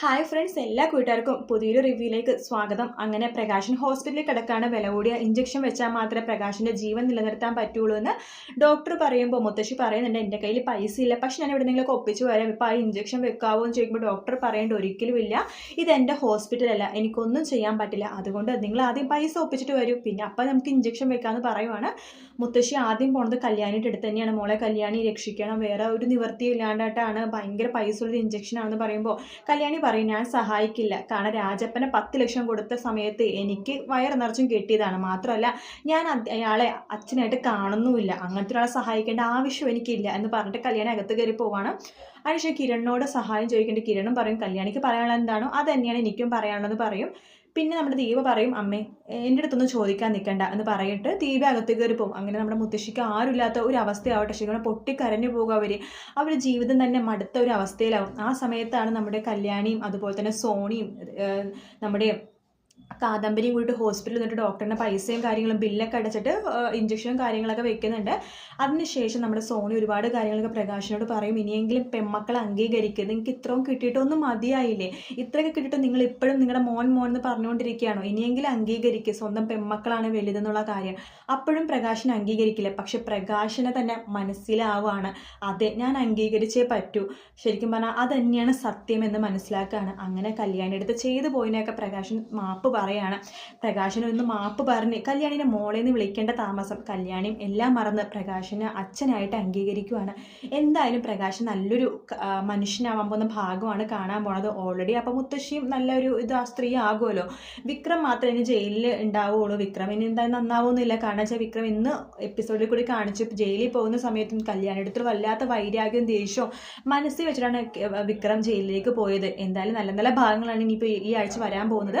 Hi friends എല്ലാ കൂട്ടുകാർക്കും പുതിയൊരു റിവ്യൂയിലേക്ക് സ്വാഗതം. അങ്ങനെ പ്രകാശൻ ഹോസ്പിറ്റലിൽ കിടക്കാണ്. വില കൂടിയ ഇഞ്ചക്ഷൻ വെച്ചാൽ മാത്രമേ പ്രകാശിന്റെ ജീവൻ നിലനിർത്താൻ പറ്റുള്ളൂ എന്ന് ഡോക്ടർ പറയുമ്പോൾ മുത്തശ്ശി പറയുന്നുണ്ട് എന്റെ കയ്യിൽ പൈസ ഇല്ല. പക്ഷെ ഞാൻ ഇവിടെ നിങ്ങൾക്ക് ഒപ്പിച്ച് വരാം. ഇപ്പോൾ ആ ഇഞ്ചക്ഷൻ വെക്കാവോ എന്ന് ചോദിക്കുമ്പോൾ ഡോക്ടർ പറയേണ്ട ഒരിക്കലും ഇല്ല. ഇത് എന്റെ ഹോസ്പിറ്റലല്ല എനിക്കൊന്നും ചെയ്യാൻ പറ്റില്ല. അതുകൊണ്ട് നിങ്ങൾ ആദ്യം പൈസ ഒപ്പിച്ചിട്ട് വരൂ. പിന്നെ അപ്പം നമുക്ക് ഇഞ്ചക്ഷൻ വെക്കാമെന്ന് പറയുവാണ്. മുത്തശ്ശി ആദ്യം പോണത് കല്യാണിയുടെ അടുത്ത് തന്നെയാണ്. മോളെ കല്യാണി രക്ഷിക്കണം. വേറെ ഒരു നിവൃത്തിയില്ലാണ്ടായിട്ടാണ്. ഭയങ്കര പൈസ ഉള്ളൊരു ഇഞ്ചക്ഷൻ ആണെന്ന് പറയുമ്പോൾ കല്യാണി പറയും ഞാൻ സഹായിക്കില്ല. കാരണം രാജപ്പനെ പത്ത് ലക്ഷം കൊടുത്ത സമയത്ത് എനിക്ക് വയറ് നിറച്ചും കിട്ടിയതാണ്. മാത്രമല്ല ഞാൻ അയാളെ അച്ഛനായിട്ട് കാണുന്നുമില്ല. അങ്ങനത്തെ ഒരാളെ സഹായിക്കേണ്ട ആവശ്യം എനിക്കില്ല. എന്ന് പറഞ്ഞിട്ട് കല്യാണി അകത്ത് കയറി പോവാണ്. അതിനുശേഷം കിരണിനോട് സഹായം ചോദിക്കേണ്ട കിരണും പറയും കല്യാണിക്ക് പറയാനുള്ള എന്താണോ അത് തന്നെയാണ് എനിക്കും പറയാനുള്ളത് പറയും. പിന്നെ നമ്മുടെ ദീപ പറയും അമ്മേ എന്റെ അടുത്തൊന്നും ചോദിക്കാൻ നിൽക്കണ്ട എന്ന് പറയിട്ട് ദീപ അകത്ത് കയറി പോകും. അങ്ങനെ നമ്മുടെ മുത്തശ്ശിക്ക് ആരുമില്ലാത്ത ഒരു അവസ്ഥയാവട്ടെ. ശരിക്കും പൊട്ടിക്കരഞ്ഞു പോകും അവർ അവർ ജീവിതം തന്നെ മടുത്ത ഒരു അവസ്ഥയിലാവും. ആ സമയത്താണ് നമ്മുടെ കല്യാണിയും അതുപോലെ തന്നെ സോണിയും നമ്മുടെ കാദംബരിയും കൂടിയിട്ട് ഹോസ്പിറ്റലിൽ നിന്നിട്ട് ഡോക്ടറിന്റെ പൈസയും കാര്യങ്ങളും ബില്ലൊക്കെ അടച്ചിട്ട് ഇഞ്ചക്ഷനും കാര്യങ്ങളൊക്കെ വെക്കുന്നുണ്ട്. അതിനുശേഷം നമ്മുടെ സോണി ഒരുപാട് കാര്യങ്ങളൊക്കെ പ്രകാശിനോട് പറയും ഇനിയെങ്കിലും പെമ്മക്കളെ അംഗീകരിക്കുക നിങ്ങൾക്ക് ഇത്രയും കിട്ടിയിട്ടൊന്നും മതിയായില്ലേ? ഇത്രയൊക്കെ കിട്ടിയിട്ട് നിങ്ങൾ ഇപ്പോഴും നിങ്ങളുടെ മോൻ മോൻ എന്ന് പറഞ്ഞുകൊണ്ടിരിക്കുകയാണോ? ഇനിയെങ്കിലും അംഗീകരിക്കുക സ്വന്തം പെമ്മക്കളാണ് വലുതെന്നുള്ള കാര്യം. അപ്പോഴും പ്രകാശിനെ അംഗീകരിക്കില്ല. പക്ഷെ പ്രകാശിനെ തന്നെ മനസ്സിലാവുകയാണ് അതെ ഞാൻ അംഗീകരിച്ചേ പറ്റൂ. ശരിക്കും പറഞ്ഞാൽ അത് തന്നെയാണ് സത്യം എന്ന് മനസ്സിലാക്കുകയാണ് അങ്ങനെ കല്യാണി എടുത്ത് ചെയ്തു പോയതിനൊക്കെ പ്രകാശൻ മാപ്പ് പറയാണ്. പ്രകാശൻ ഒന്ന് മാപ്പ് പറഞ്ഞ് കല്യാണിനെ മോളെ നിന്ന് വിളിക്കേണ്ട താമസം. കല്യാണിയും എല്ലാം മറന്ന് പ്രകാശനെ അച്ഛനായിട്ട് അംഗീകരിക്കുവാണ്. എന്തായാലും പ്രകാശൻ നല്ലൊരു മനുഷ്യനാവാൻ പോകുന്ന ഭാഗമാണ് കാണാൻ പോണത്. ഓൾറെഡി അപ്പം മുത്തശ്ശിയും നല്ലൊരു ഇത് ആ സ്ത്രീ ആകുമല്ലോ വിക്രം മാത്രമേ ഇനി ജയിലിൽ ഉണ്ടാവുകയുള്ളൂ. വിക്രം ഇനി എന്തായാലും നന്നാവുന്നില്ല. കാരണം വെച്ചാൽ വിക്രം ഇന്ന് എപ്പിസോഡിൽ കൂടി കാണിച്ച് ജയിലിൽ പോകുന്ന സമയത്തും കല്യാണിടത്തിൽ വല്ലാത്ത വൈരാഗ്യം ദേഷ്യവും മനസ്സിൽ വെച്ചിട്ടാണ് വിക്രം ജയിലിലേക്ക് പോയത്. എന്തായാലും നല്ല നല്ല ഭാഗങ്ങളാണ് ഇനിയിപ്പോൾ ഈ ആഴ്ച വരാൻ പോകുന്നത്.